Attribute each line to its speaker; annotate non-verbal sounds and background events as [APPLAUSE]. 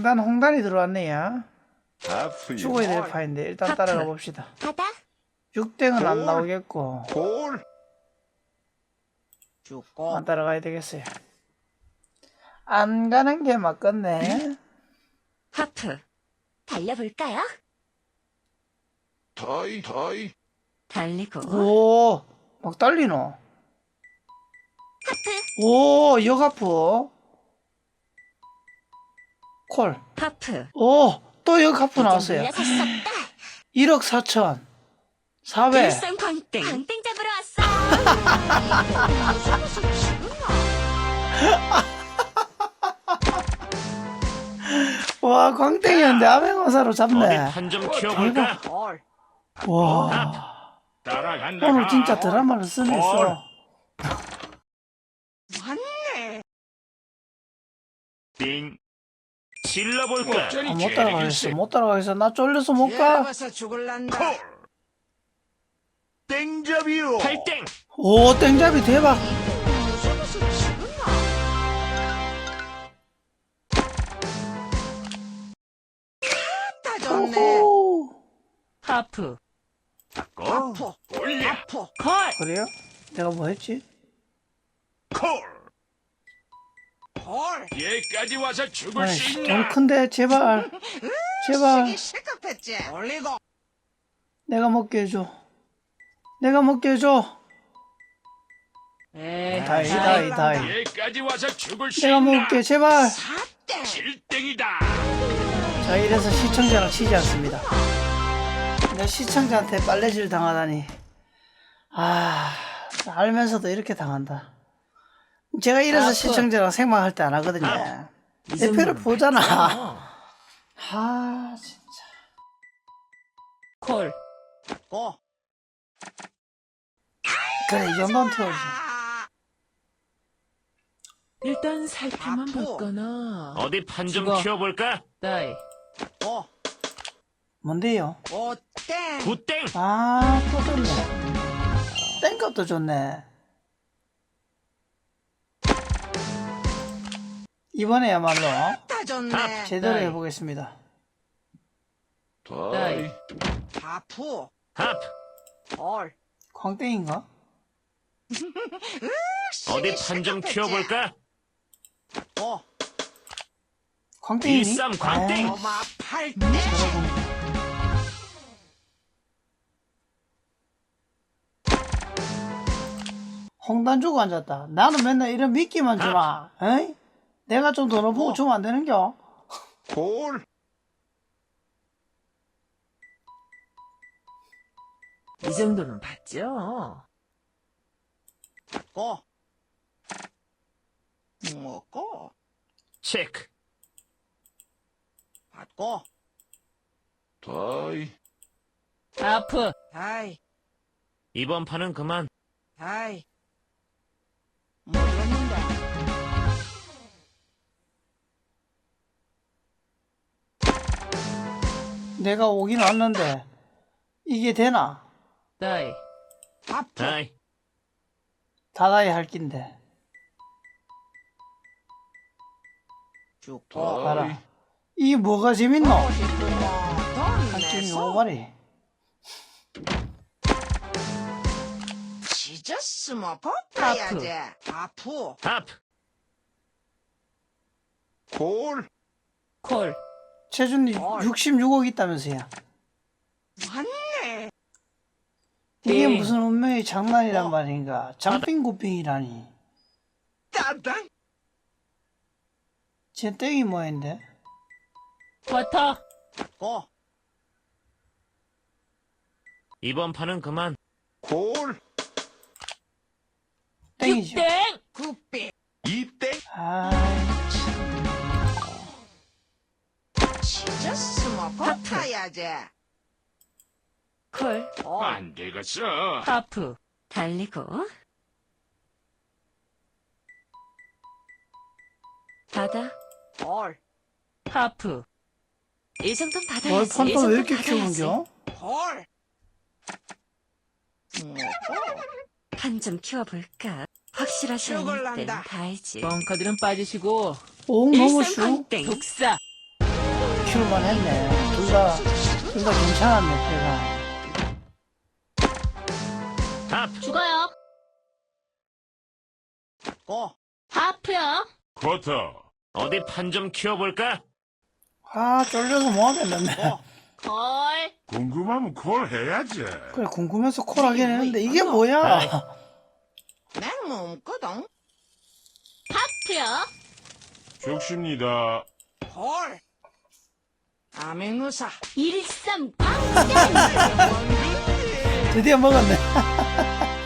Speaker 1: 홍단 홍단이 들어왔네요.
Speaker 2: 아프요.
Speaker 1: 죽어야 될 파인데 일단. 따라가 봅시다.
Speaker 3: 바다.
Speaker 1: 6땡은 안
Speaker 2: 볼.
Speaker 1: 나오겠고
Speaker 2: 골.
Speaker 4: 죽고
Speaker 1: 안 따라가야 되겠어요. 안 가는 게 맞겠네.
Speaker 3: 하프. 달려볼까요?
Speaker 2: 더이 더이.
Speaker 3: 달리고.
Speaker 1: 오, 막 달리노.
Speaker 3: 하프.
Speaker 1: 오, 역하프. 콜.
Speaker 3: 하프.
Speaker 1: 오, 또 역하프 나왔어요.
Speaker 3: 이제 물러섰었다.
Speaker 1: 1억 4천. 4배.
Speaker 3: 일산 광땡. 광땡 잡으러 왔어. [LAUGHS]
Speaker 1: 와, 광땡이었는데 암행어사로
Speaker 5: 어디
Speaker 1: 잡네.
Speaker 5: 판좀 키워볼까?
Speaker 4: 헐
Speaker 1: 와,
Speaker 5: 따라간다.
Speaker 1: 오늘 진짜 드라마를 쓰냈어.
Speaker 4: 맞네
Speaker 5: 빙. 질러볼까?
Speaker 1: 아, 못 따라가겠어. 못 따라가겠어. 나 쫄려서 못 가.
Speaker 4: 들어가서 죽을란다
Speaker 2: 땡잡이요.
Speaker 5: 팔땡.
Speaker 1: 오, 땡잡이 대박.
Speaker 4: 다 좋네
Speaker 1: 오호.
Speaker 3: 하프.
Speaker 4: 아프
Speaker 5: 올려.
Speaker 4: 아프
Speaker 3: 콜.
Speaker 1: 그래요? 내가 뭐 했지?
Speaker 5: 콜.
Speaker 4: 헐
Speaker 5: 얘까지 와서 죽을 수
Speaker 1: 아이씨,
Speaker 5: 있나?
Speaker 1: 돈 큰데, 제발. [LAUGHS] 제발.
Speaker 4: 시급했지 올리고
Speaker 1: 내가 먹게 해줘. 내가 먹게 해줘.
Speaker 3: 에이.
Speaker 1: 다이, 다이, 다이.
Speaker 5: 얘까지 와서 죽을 수
Speaker 1: 내가
Speaker 5: 있나?
Speaker 1: 먹을게, 제발.
Speaker 4: 사대
Speaker 5: 질땡이다.
Speaker 1: 자, 이래서 시청자랑 치지 않습니다. 내가 시청자한테 빨래질 당하다니. 아, 알면서도 이렇게 당한다. 제가 이래서
Speaker 3: 아프.
Speaker 1: 시청자랑 생방할 때 안 하거든요. 내 표를 보잖아. 아, 진짜.
Speaker 3: 콜.
Speaker 4: 고
Speaker 1: 그래, 이 정도는.
Speaker 4: 아,
Speaker 6: 일단 살펴만
Speaker 4: 아프.
Speaker 6: 봤거나
Speaker 5: 어디 판 좀
Speaker 6: 죽어.
Speaker 5: 키워볼까?
Speaker 6: 나이
Speaker 4: 고
Speaker 1: 뭔데요?
Speaker 4: 고땡
Speaker 5: 구땡.
Speaker 1: 아, 또 좋네. 땡값도 좋네. 이번에야말로
Speaker 4: 다 좋네
Speaker 1: 제대로
Speaker 6: 나이.
Speaker 1: 해보겠습니다.
Speaker 4: 아프
Speaker 5: 합.
Speaker 4: 헐
Speaker 1: 광땡인가?
Speaker 5: 어디 판좀 키워볼까?
Speaker 4: 고
Speaker 1: 광땡이니?
Speaker 5: 일삼 광땡.
Speaker 1: 아,
Speaker 4: 고마 팔대
Speaker 1: 저러고. 홍단 주고 앉았다. 나는 맨날 이런 미끼만 주나? 에이? 내가 좀 돈을 보고 주면 안 되는겨?
Speaker 2: 골.
Speaker 6: 이 정도는 봤죠.
Speaker 4: 고 먹고
Speaker 5: 체크.
Speaker 4: 받고
Speaker 2: 더이.
Speaker 6: 아프
Speaker 4: 다이
Speaker 5: 이번 판은 그만.
Speaker 4: 다이
Speaker 1: 내가 오긴 왔는데 이게 되나?
Speaker 6: 나이
Speaker 4: 아프
Speaker 5: 다이.
Speaker 1: 다다이 할 낀데.
Speaker 4: 죽고
Speaker 1: 봐라. 이게 뭐가 재밌노? 한쪽이 오가리.
Speaker 4: 지졌으면 버텨야지 아프
Speaker 5: 합.
Speaker 2: 골.
Speaker 6: 콜
Speaker 1: 최준이
Speaker 4: 헐.
Speaker 1: 66억 있다면서요.
Speaker 4: 맞네
Speaker 1: 이게
Speaker 6: 네.
Speaker 1: 무슨 운명의 장난이란
Speaker 4: 어.
Speaker 1: 말인가? 장빙고빙이라니.
Speaker 4: 따당
Speaker 1: 제 땡이 뭐인데?
Speaker 6: 버터
Speaker 4: 고
Speaker 5: 이번 판은 그만.
Speaker 2: 골.
Speaker 1: 땡이죠.
Speaker 6: 땡
Speaker 4: 굿비
Speaker 2: 이땡.
Speaker 1: 아,
Speaker 4: 버텨야지
Speaker 3: 콜.
Speaker 5: 어안 되겠어.
Speaker 6: 하프
Speaker 3: 달리고. 바다.
Speaker 4: 헐
Speaker 6: 하프
Speaker 3: 이 정도는
Speaker 1: 뭘
Speaker 3: 받아야지. 이
Speaker 1: 판도 왜 이렇게. 키우는겨?
Speaker 4: 헐 먹고
Speaker 3: 판좀 키워볼까? 확실하신
Speaker 4: 죽을란다.
Speaker 3: 땐다 알지.
Speaker 6: 벙커들은 빠지시고
Speaker 1: 오, 너무.
Speaker 3: 광땡.
Speaker 6: 독사
Speaker 1: 키울만 했네. 둘 다, 둘다 괜찮았네.
Speaker 5: 하프,
Speaker 6: 죽어요.
Speaker 4: 고.
Speaker 6: 하프요.
Speaker 5: 쿼터. 어디 판 좀 키워볼까?
Speaker 1: 아, 쫄려서 뭐 하겠는데.
Speaker 6: 콜.
Speaker 7: 궁금하면 콜 해야지.
Speaker 1: 그래, 궁금해서 콜하긴 했는데, 이게 뭐야?
Speaker 4: 난 몸거든.
Speaker 6: 하프요.
Speaker 7: 죽습니다.
Speaker 4: 콜. 암행의사.
Speaker 6: 일삼
Speaker 1: 드디어 먹었네. [LAUGHS]